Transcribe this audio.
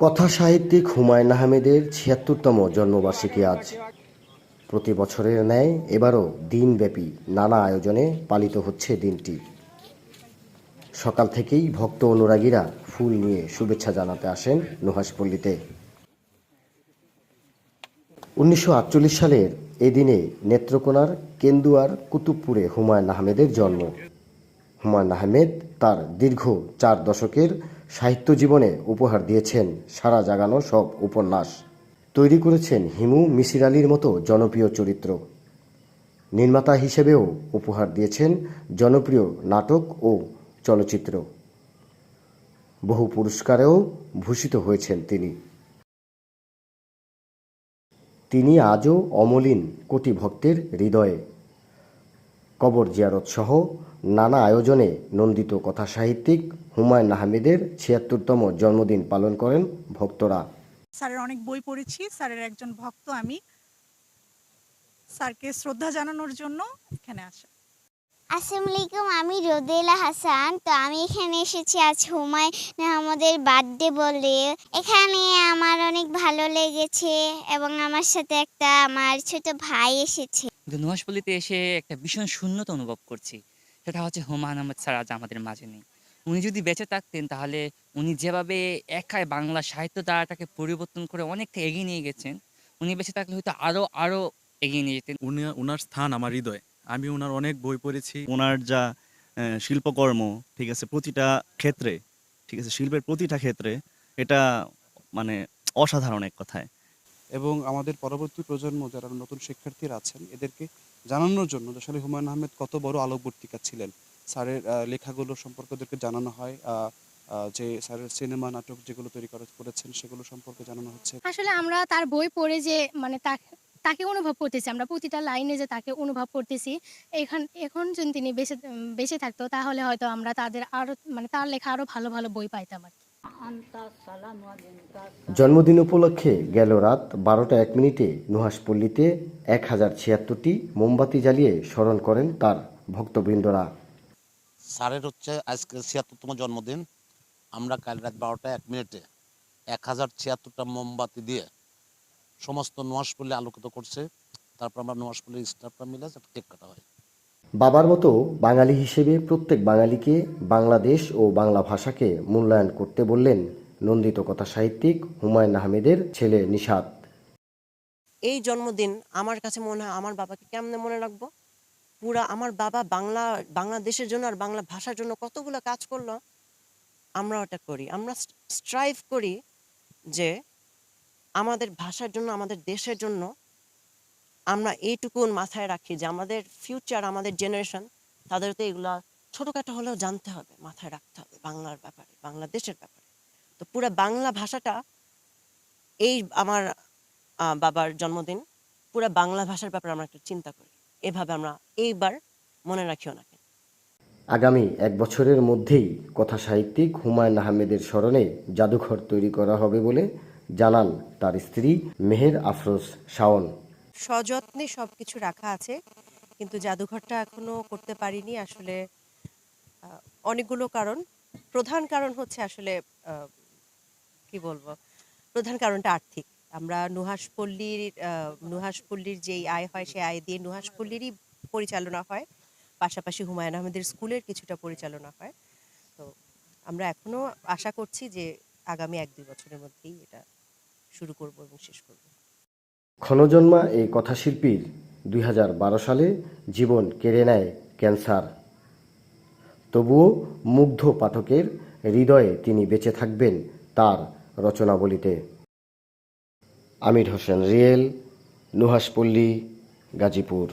কথা সাহিত্যিক হুমায়ুন আহমেদের ছিয়াত্তরতম জন্মবার্ষিকী আজ। প্রতি বছরের ন্যায় এবারও দিনব্যাপী নানা আয়োজনে পালিত হচ্ছে দিনটি। সকাল থেকেই ভক্ত অনুরাগীরা ফুল নিয়ে শুভেচ্ছা জানাতে আসেন নুহাসপল্লীতে উনিশশো আটচল্লিশ সালের এদিনে দিনে নেত্রকোনার কেন্দুয়ার কুতুবপুরে হুমায়ুন আহমেদের জন্ম। হুমায়ুন আহমেদ তার দীর্ঘ চার দশকের সাহিত্য জীবনে উপহার দিয়েছেন সারা জাগানো সব উপন্যাস। তৈরি করেছেন হিমু মিসির আলীর মতো জনপ্রিয় চরিত্র। নির্মাতা হিসেবেও উপহার দিয়েছেন জনপ্রিয় নাটক ও চলচ্চিত্র। বহু পুরস্কারেও ভূষিত হয়েছেন তিনি। তিনি আজও অমলিন কোটি ভক্তের হৃদয়ে। কবর জিয়ারত সহ নানা আয়োজনে নন্দিত কথা সাহিত্যিক হুমায়ুন আহমেদের ছিয়াত্তরতম জন্মদিন পালন করেন ভক্তরা। স্যারের অনেক বই পড়েছি স্যারের একজন ভক্ত আমি। স্যারকে শ্রদ্ধা জানানোর জন্য এখানে আসা। আসসালামু আলাইকুম আমি রোদেলা হাসান। তো আমি এখানে এসেছি আজ হুমায়ুন আহমদের বার্থডে বলে। এখানে আমার অনেক ভালো লেগেছে এবং আমার সাথে একটা আমার ছোট ভাই এসেছে। কিন্তু নুহাসপল্লিতে এসে একটা ভীষণ শূন্যতা অনুভব করছি। সেটা হচ্ছে হুমায়ুন আহমেদ স্যার আজ আমাদের মাঝে নেই। উনি যদি বেঁচে থাকতেন তাহলে উনি যেভাবে একাই বাংলা সাহিত্য ধারাটাকে পরিবর্তন করে অনেকটা এগিয়ে নিয়ে গেছেন, উনি বেঁচে থাকলে হয়তো আরও আরও এগিয়ে নিয়ে যেতেন। উনি ওনার স্থান আমার হৃদয়ে। আমি ওনার অনেক বই পড়েছি। ওনার যা শিল্পকর্ম, ঠিক আছে, প্রতিটা ক্ষেত্রে, ঠিক আছে, শিল্পের প্রতিটা ক্ষেত্রে এটা মানে অসাধারণ এক কথায়। এবং আমাদের পরবর্তী প্রজন্ম যারা নতুন শিক্ষার্থীরা আছেন, এদেরকে জানানোর জন্য আসলে হুমায়ুন আহমেদ কত বড় আলোকবর্তিকা ছিলেন। স্যারের লেখাগুলো সম্পর্কে ওদেরকে জানানো হয় যে স্যারের সিনেমা, নাটক যেগুলো তৈরি করেছেন সেগুলো সম্পর্কে জানানো হচ্ছে। আসলে আমরা তার বই পড়ে যে মানে তাকে অনুভব করতেছি, আমরা প্রতিটা লাইনে যে তাকে অনুভব করতেছি, এখান, এখন যদি তিনি বেঁচে বেঁচে থাকতো, তাহলে হয়তো আমরা তাদের আরও মানে তার লেখা আরও ভালো ভালো বই পাইতাম আর জন্মদিন উপলক্ষে গেল রাত বারোটা এক মিনিটে নুহাসপল্লীতে এক হাজার ছিয়াত্তরটি মোমবাতি জ্বালিয়ে স্মরণ করেন তার ভক্তবৃন্দরা। স্যারের হচ্ছে আজকে ছিয়াত্তরতম জন্মদিন। আমরা কাল রাত বারোটা এক মিনিটে এক হাজার ছিয়াত্তরটা মোমবাতি দিয়ে সমস্ত নোয়াশপল্লী আলোকিত করছে। তারপর আমরা নোয়াশপল্লীর স্টাফরা মিলে একটা কেক কাটা হয়। বাবার মতো বাঙালি হিসেবে প্রত্যেক বাঙালিকে বাংলাদেশ ও বাংলা ভাষাকে মূল্যায়ন করতে বললেন নন্দিত কথা সাহিত্যিক হুমায়ুন আহমেদের ছেলে নিষাদ এই জন্মদিন আমার কাছে মনে হয় আমার বাবাকে কেমনে মনে রাখব? পুরা আমার বাবা বাংলা, বাংলাদেশের জন্য আর বাংলা ভাষার জন্য কতগুলো কাজ করল? আমরা ওটা করি। আমরা স্ট্রাইভ করি যে আমাদের ভাষার জন্য, আমাদের দেশের জন্য আমরা এইটুকুন মাথায় রাখি যে আমাদের ফিউচার আমাদের জেনারেশন তাদের তো এগুলা ছোটোখাটো হলেও জানতে হবে, মাথায় রাখতে হবে বাংলার ব্যাপারে, বাংলাদেশের ব্যাপারে। তো পুরা বাংলা ভাষাটা এই আমার বাবার জন্মদিন, পুরো বাংলা ভাষার ব্যাপারে আমরা একটু চিন্তা করি। এভাবে আমরা এইবার মনে রাখি ওনাকে। আগামী এক বছরের মধ্যেই কথা সাহিত্যিক হুমায়ুন আহমেদের স্মরণে জাদুঘর তৈরি করা হবে বলে জানান তার স্ত্রী মেহের আফরোজ শাওন। সযত্নে সব কিছু রাখা আছে, কিন্তু জাদুঘরটা এখনও করতে পারিনি আসলে অনেকগুলো কারণ। প্রধান কারণ হচ্ছে আসলে কি বলব, প্রধান কারণটা আর্থিক। আমরা নুহাসপল্লীর নুহাসপল্লীর যেই আয় হয়, সেই আয় দিয়ে নুহাসপল্লীরই পরিচালনা হয়। পাশাপাশি হুমায়ুন আহমেদের স্কুলের কিছুটা পরিচালনা হয়। তো আমরা এখনও আশা করছি যে আগামী এক দুই বছরের মধ্যেই এটা শুরু করব এবং শেষ করব। ক্ষণজন্মা এই কথাশিল্পীর দুই হাজার বারো সালে জীবন কেড়ে নেয় ক্যান্সার। তবুও মুগ্ধ পাঠকের হৃদয়ে তিনি বেঁচে থাকবেন তার রচনাবলিতে। আমির হোসেন রিয়েল নুহাসপল্লী গাজীপুর।